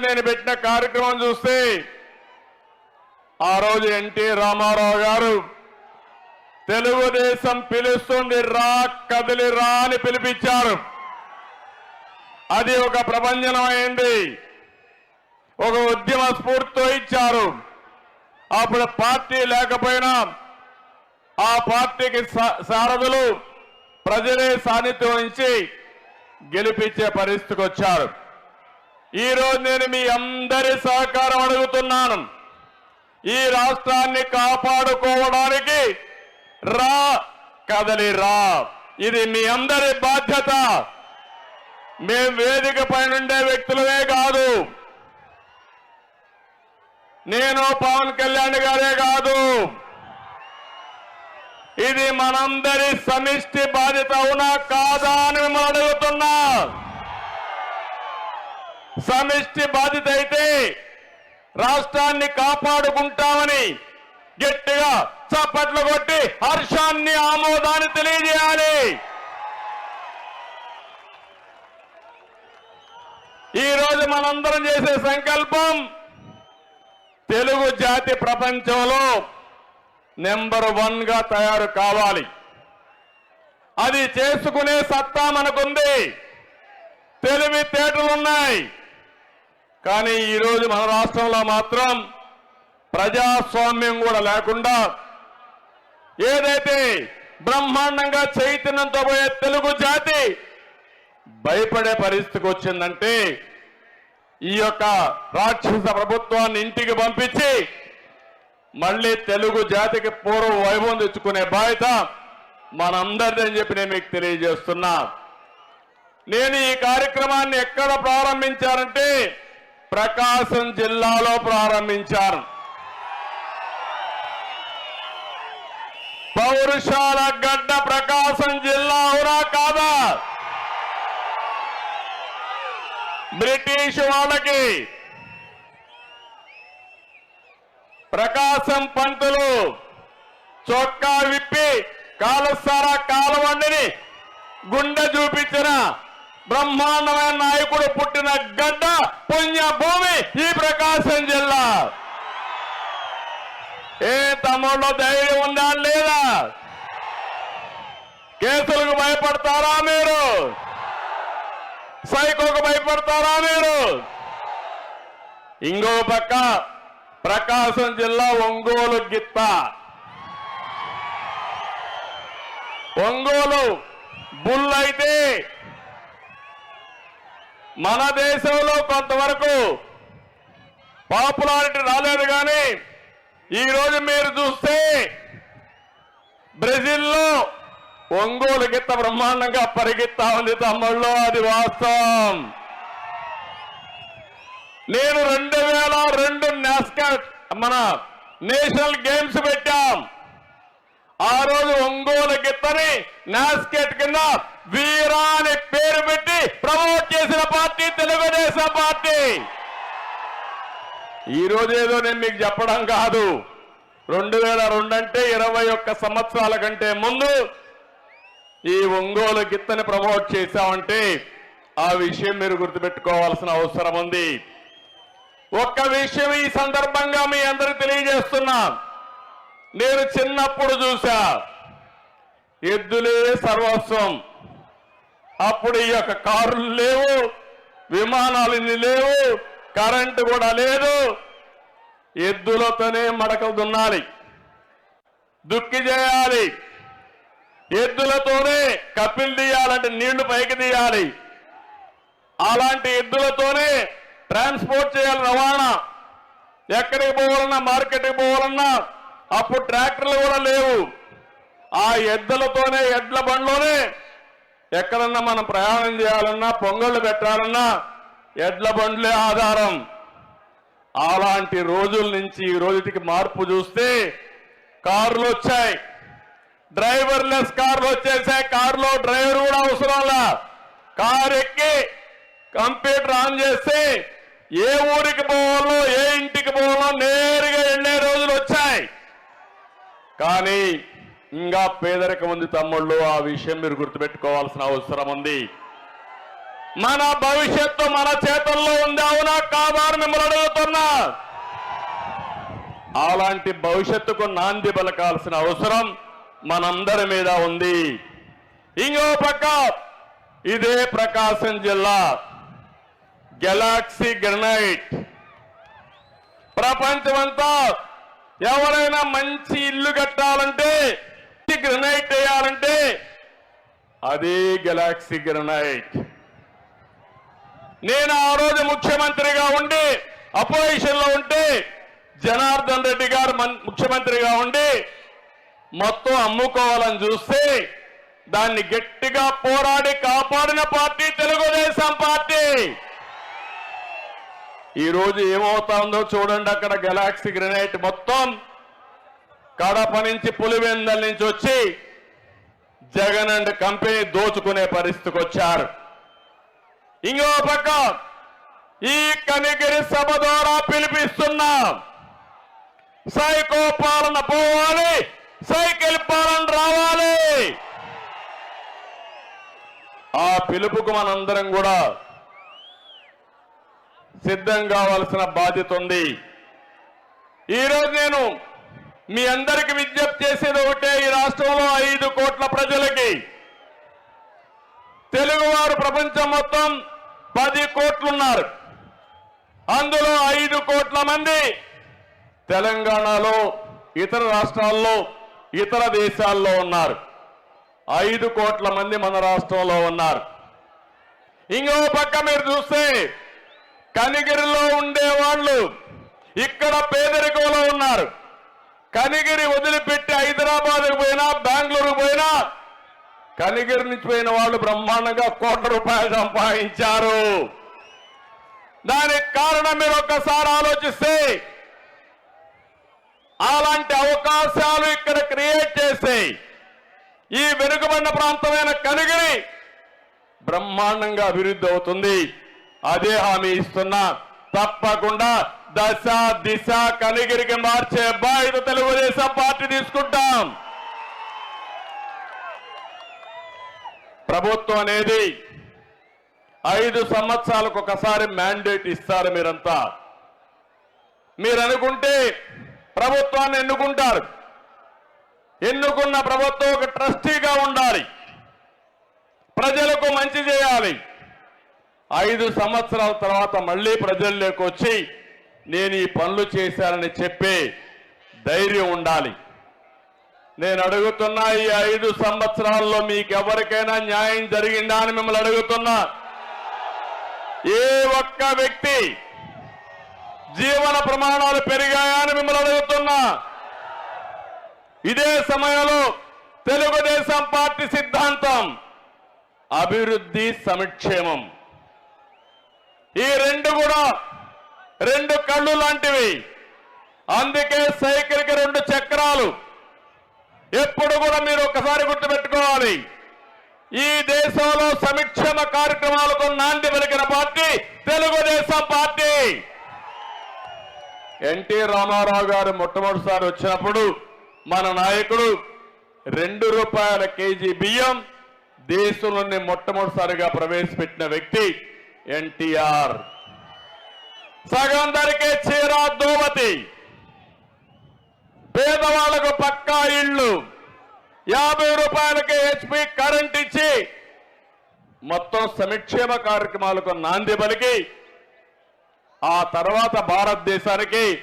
నేను పెట్టిన కార్యక్రమం చూస్తే ఆ రోజు ఎన్టీ రామారావు గారు తెలుగుదేశం పిలుస్తుంది రా కదిలి రా అని పిలిపించారు. అది ఒక ప్రపంచం అయింది. ఒక ఉద్యమ స్ఫూర్తితో ఇచ్చారు. అప్పుడు పార్టీ లేకపోయినా ఆ పార్టీకి సారథులు ప్రజలే సాన్నిధ్యం నుంచి గెలిపించే పరిస్థితికి వచ్చారు. ఈ రోజు నేను మీ అందరి సహకారం అడుగుతున్నాను. ఈ రాష్ట్రాన్ని కాపాడుకోవడానికి రా కదలి రా. ఇది మీ అందరి బాధ్యత. మేం వేదిక పైన ఉండే వ్యక్తులమే కాదు. నేను పవన్ కళ్యాణ్ గారే కాదు. ఇది మనందరి సమిష్టి బాధ్యత అవునా కాదా అని మిమ్మల్ని సమిష్టి బాధ్యత అయితే రాష్ట్రాన్ని కాపాడుకుంటామని గట్టిగా చప్పట్లు కొట్టి హర్షాన్ని ఆమోదాన్ని తెలియజేయాలి. ఈ రోజు మనందరం చేసే సంకల్పం తెలుగు జాతి ప్రపంచంలో నెంబర్ వన్గా తయారు కావాలి. అది చేసుకునే సత్తా మనకుంది. తెలివితేటలున్నాయి. కానీ ఈరోజు మన రాష్ట్రంలో మాత్రం ప్రజాస్వామ్యం కూడా లేకుండా ఏదైతే బ్రహ్మాండంగా చైతన్యంతో పోయే తెలుగు జాతి భయపడే పరిస్థితికి వచ్చిందంటే ఈ యొక్క రాక్షస ప్రభుత్వాన్ని ఇంటికి పంపించి మళ్ళీ తెలుగు జాతికి పూర్వ వైభవం తెచ్చుకునే బాధ్యత మనందరిదని చెప్పి నేను మీకు తెలియజేస్తున్నా. నేను ఈ కార్యక్రమాన్ని ఎక్కడ ప్రారంభించారంటే ప్రకాశం జిల్లాలో ప్రారంభించారు. పౌరుషాల గడ్డ ప్రకాశం జిల్లా అవునా కాదా? బ్రిటిష్ వాళ్ళకి ప్రకాశం పంతులు చొక్కా విప్పి కాలుస్తారా కాలవండిని గుండె చూపించిన బ్రహ్మాండమైన నాయకుడు పుట్టిన గడ్డ పుణ్య భూమి ఈ ప్రకాశం జిల్లా. ఏ తమ్ముళ్ళు ధైర్యం ఉందా లేదా? కేసులకు భయపడతారా మీరు? సైకోకు భయపడతారా మీరు? ఇంకో పక్క ప్రకాశం జిల్లా ఒంగోలు గిత్త. ఒంగోలు బుల్ అయితే మన దేశంలో కొంతవరకు పాపులారిటీ రాలేదు కానీ ఈ రోజు మీరు చూస్తే బ్రెజిల్లో ఒంగోలు గిత్త బ్రహ్మాండంగా పరిగెత్తా ఉంది తమ్ముళ్ళు అది వాస్తవం. నేను రెండు వేల రెండు నాస్కాట్ మన నేషనల్ గేమ్స్ పెట్టాం. ఆ రోజు ఒంగోలు గిత్తని నాస్కెట్ కింద వీరా అనే పేరు పెట్టి ప్రమోట్ చేసిన పార్టీ తెలుగుదేశం పార్టీ. ఈరోజు ఏదో నేను మీకు చెప్పడం కాదు. రెండు వేల రెండు అంటే ఇరవై ఒక్క సంవత్సరాల కంటే ముందు ఈ ఒంగోలు గిత్తని ప్రమోట్ చేశామంటే ఆ విషయం మీరు గుర్తుపెట్టుకోవాల్సిన అవసరం ఉంది. ఒక్క విషయం ఈ సందర్భంగా మీ అందరికి తెలియజేస్తున్నా. నేను చిన్నప్పుడు చూసా ఎద్దులే సర్వస్వం. అప్పుడు ఈ యొక్క కారులు లేవు విమానాలు లేవు కరెంటు కూడా లేదు. ఎద్దులతోనే మడక దున్నాలి దుక్కి చేయాలి. ఎద్దులతోనే కపిల్ తీయాలంటే నీళ్ళు పైకి తీయాలి. అలాంటి ఎద్దులతోనే ట్రాన్స్పోర్ట్ చేయాలి రవాణా. ఎక్కడికి పోవాలన్నా మార్కెట్కి పోవాలన్నా అప్పుడు ట్రాక్టర్లు కూడా లేవు. ఆ ఎద్దులతోనే ఎడ్ల బండ్లోనే ఎక్కడన్నా మనం ప్రయాణం చేయాలన్నా పొంగళ్ళు పెట్టాలన్నా ఎడ్ల బండ్లే ఆధారం. అలాంటి రోజుల నుంచి ఈ రోజుకి మార్పు చూస్తే కార్లు వచ్చాయి. డ్రైవర్లెస్ కార్లు వచ్చేసాయి. కారులో డ్రైవర్ కూడా అవసరంలా కారు ఎక్కి కంప్యూటర్ ఆన్ చేస్తే ఏ ఊరికి పోవాలో ఏ ఇంటికి పోవాలో నేరుగా వెళ్ళే రోజులు వచ్చాయి. కానీ ఇంకా పేదరికం ఉంది తమ్ముళ్ళు ఆ విషయం మీరు గుర్తుపెట్టుకోవాల్సిన అవసరం ఉంది. మన భవిష్యత్తు మన చేతుల్లో ఉంది అవునా కాదా మిమ్మల్ని అడుగుతున్నా. అలాంటి భవిష్యత్తుకు నాంది పలకాల్సిన అవసరం మనందరి మీద ఉంది. ఇంకో పక్క ఇదే ప్రకాశం జిల్లా గెలాక్సీ గ్రనైట్. ప్రపంచమంతా ఎవరైనా మంచి ఇల్లు కట్టాలంటే గ్రనైట్ వేయాలంటే అదే గెలాక్సీ గ్రనైట్. నేను ఆ రోజు ముఖ్యమంత్రిగా ఉండి అపోజిషన్లో ఉంటే జనార్దన్ రెడ్డి గారు ముఖ్యమంత్రిగా ఉండి మొత్తం అమ్ముకోవాలని చూస్తే దాన్ని గట్టిగా పోరాడి కాపాడిన పార్టీ తెలుగుదేశం పార్టీ. ఈ రోజు ఏమవుతుందో చూడండి అక్కడ గెలాక్సీ గ్రెనైట్ మొత్తం. కడప నుంచి పులివెందల నుంచి వచ్చి జగన్ అండ్ కంపెనీ దోచుకునే పరిస్థితికి వచ్చారు. ఇంకో పక్క ఈ కనిగిరి సభ ద్వారా పిలిపిస్తున్నాం సైకో పాలన పోవాలి సైకిల్ పాలన రావాలి. ఆ పిలుపుకు మనందరం కూడా సిద్ధం కావాల్సిన బాధ్యత ఉంది. ఈరోజు నేను మీ అందరికి విజ్ఞప్తి చేసేది ఒకటే ఈ రాష్ట్రంలో ఐదు కోట్ల ప్రజలకి తెలుగువారు ప్రపంచం మొత్తం పది కోట్లున్నారు. అందులో ఐదు కోట్ల మంది తెలంగాణలో ఇతర రాష్ట్రాల్లో ఇతర దేశాల్లో ఉన్నారు. ఐదు కోట్ల మంది మన రాష్ట్రంలో ఉన్నారు. ఇంకో పక్క మీరు చూస్తే కనిగిరిలో ఉండే వాళ్ళు ఇక్కడ పేదరికంలో ఉన్నారు. కనిగిరి వదిలిపెట్టి హైదరాబాద్కు పోయినా బెంగళూరుకు పోయినా కనిగిరి నుంచి పోయిన వాళ్ళు బ్రహ్మాండంగా కోట్ల రూపాయలు సంపాదించారు. దానికి కారణం మీరు ఒక్కసారి ఆలోచిస్తే అలాంటి అవకాశాలు ఇక్కడ క్రియేట్ చేస్తే ఈ వెనుకబడిన ప్రాంతమైన కనిగిరి బ్రహ్మాండంగా అభివృద్ధి అవుతుంది. అదే హామీ ఇస్తున్నా. తప్పకుండా దశ దిశ కనిగిరికి మార్చే బాధ్యత తెలుగుదేశం పార్టీ తీసుకుంటాం. ప్రభుత్వం అనేది ఐదు సంవత్సరాలకు ఒకసారి మ్యాండేట్ ఇస్తారు మీరంతా. మీరు అనుకుంటే ప్రభుత్వాన్ని ఎన్నుకుంటారు. ఎన్నుకున్న ప్రభుత్వం ఒక ట్రస్టీగా ఉండాలి. ప్రజలకు మంచి చేయాలి. ఐదు సంవత్సరాల తర్వాత మళ్ళీ ప్రజల్లోకి వచ్చి నేను ఈ పనులు చేశానని చెప్పే ధైర్యం ఉండాలి. నేను అడుగుతున్నా ఈ ఐదు సంవత్సరాల్లో మీకు ఎవరికైనా న్యాయం జరిగిందా అని మిమ్మల్ని అడుగుతున్నా. ఏ ఒక్క వ్యక్తి జీవన ప్రమాణాలు పెరిగాయా అని మిమ్మల్ని అడుగుతున్నా. ఇదే సమయంలో తెలుగుదేశం పార్టీ సిద్ధాంతం అభివృద్ధి సంక్షేమం ఈ రెండు కూడా రెండు కళ్ళు లాంటివి. అందుకే సైకిల్కి రెండు చక్రాలు. ఎప్పుడు కూడా మీరు ఒకసారి గుర్తుపెట్టుకోవాలి. ఈ దేశంలో సంక్షేమ కార్యక్రమాలకు నాంది పలికిన పార్టీ తెలుగుదేశం పార్టీ. ఎన్టీ రామారావు గారు మొట్టమొదటిసారి వచ్చినప్పుడు మన నాయకుడు రెండు రూపాయల కేజీ బియ్యం దేశంలోనే మొట్టమొదటిసారిగా ప్రవేశపెట్టిన వ్యక్తి ఎన్టీఆర్. సగం చీర దోమతి పేదవాళ్ళకు పక్కా ఇళ్ళు. యాభై రూపాయలకి హెచ్పి కరెంట్ ఇచ్చి మొత్తం సంక్షేమ కార్యక్రమాలకు నాంది పలికి. ఆ తర్వాత భారతదేశానికి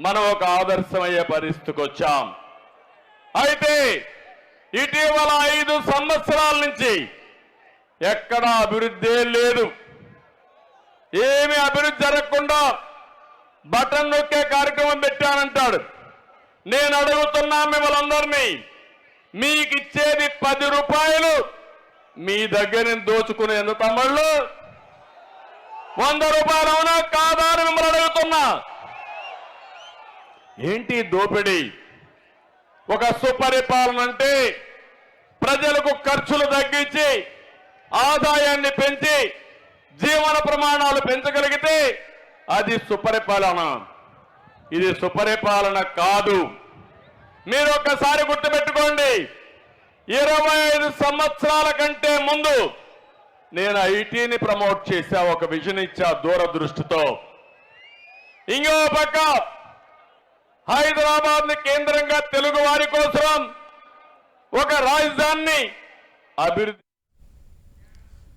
మనం ఒక ఆదర్శమయ్యే పరిస్థితికి వచ్చాం. అయితే ఇటీవల ఐదు సంవత్సరాల నుంచి ఎక్కడా అభివృద్ధి లేదు. ఏమి అభివృద్ధి జరగకుండా బటన్ నొక్కే కార్యక్రమం పెట్టానంటాడు. నేను అడుగుతున్నా మిమ్మల్ని అందరినీ మీకు ఇచ్చేది పది రూపాయలు మీ దగ్గర నేను దోచుకునే తమ్ముళ్ళు వంద రూపాయలు అవునా కాదా అని మిమ్మల్ని అడుగుతున్నా. ఏంటి దోపిడీ? ఒక సుపరిపాలన అంటే ప్రజలకు ఖర్చులు తగ్గించి ఆదాయాన్ని పెంచి జీవన ప్రమాణాలు పెంచగలిగితే అది సుపరిపాలన. ఇది సుపరిపాలన కాదు. మీరు ఒక్కసారి గుర్తుపెట్టుకోండి. ఇరవై ఐదు సంవత్సరాల కంటే ముందు నేను ఐటీని ప్రమోట్ చేశా ఒక విజన్ ఇచ్చా దూరదృష్టితో. ఇంకో పక్క హైదరాబాద్ని కేంద్రంగా తెలుగు వారి కోసం ఒక రాజధానిని అభివృద్ధి